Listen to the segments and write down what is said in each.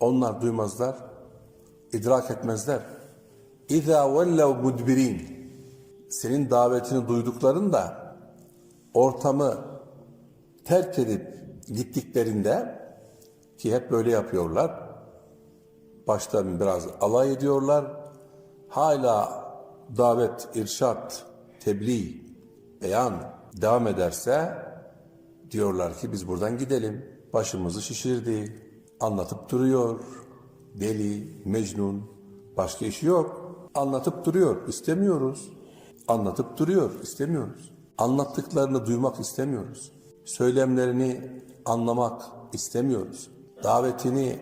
Onlar duymazlar, idrak etmezler. İza vellev mudbirin. Senin davetini duyduklarında ortamı terk edip gittiklerinde ki hep böyle yapıyorlar. Baştan biraz alay ediyorlar. Hala davet, irşat, tebliğ, beyan devam ederse diyorlar ki biz buradan gidelim. Başımızı şişirdi. Anlatıp duruyor. Deli, mecnun. Başka işi yok. Anlatıp duruyor. İstemiyoruz. Anlatıp duruyor. istemiyoruz. Anlattıklarını duymak istemiyoruz. Söylemlerini anlamak istemiyoruz. Davetini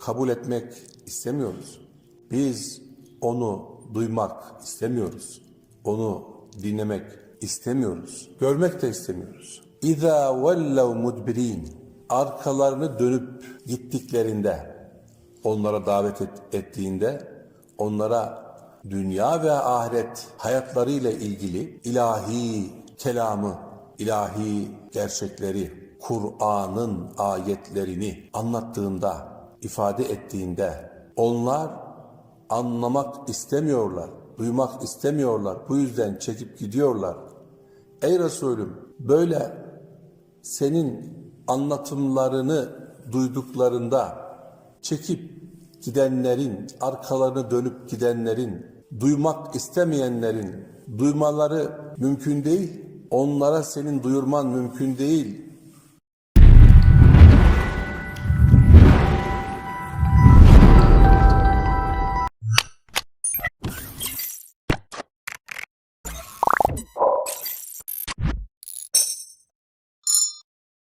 kabul etmek istemiyoruz. Biz onu duymak istemiyoruz. Onu dinlemek istemiyoruz. Görmek de istemiyoruz. İza vellev mudbirin arkalarını dönüp gittiklerinde onlara davet et- ettiğinde onlara dünya ve ahiret hayatlarıyla ilgili ilahi kelamı, ilahi gerçekleri, Kur'an'ın ayetlerini anlattığında, ifade ettiğinde onlar anlamak istemiyorlar, duymak istemiyorlar. Bu yüzden çekip gidiyorlar. Ey Resulüm böyle senin anlatımlarını duyduklarında çekip gidenlerin, arkalarını dönüp gidenlerin, duymak istemeyenlerin duymaları mümkün değil. Onlara senin duyurman mümkün değil.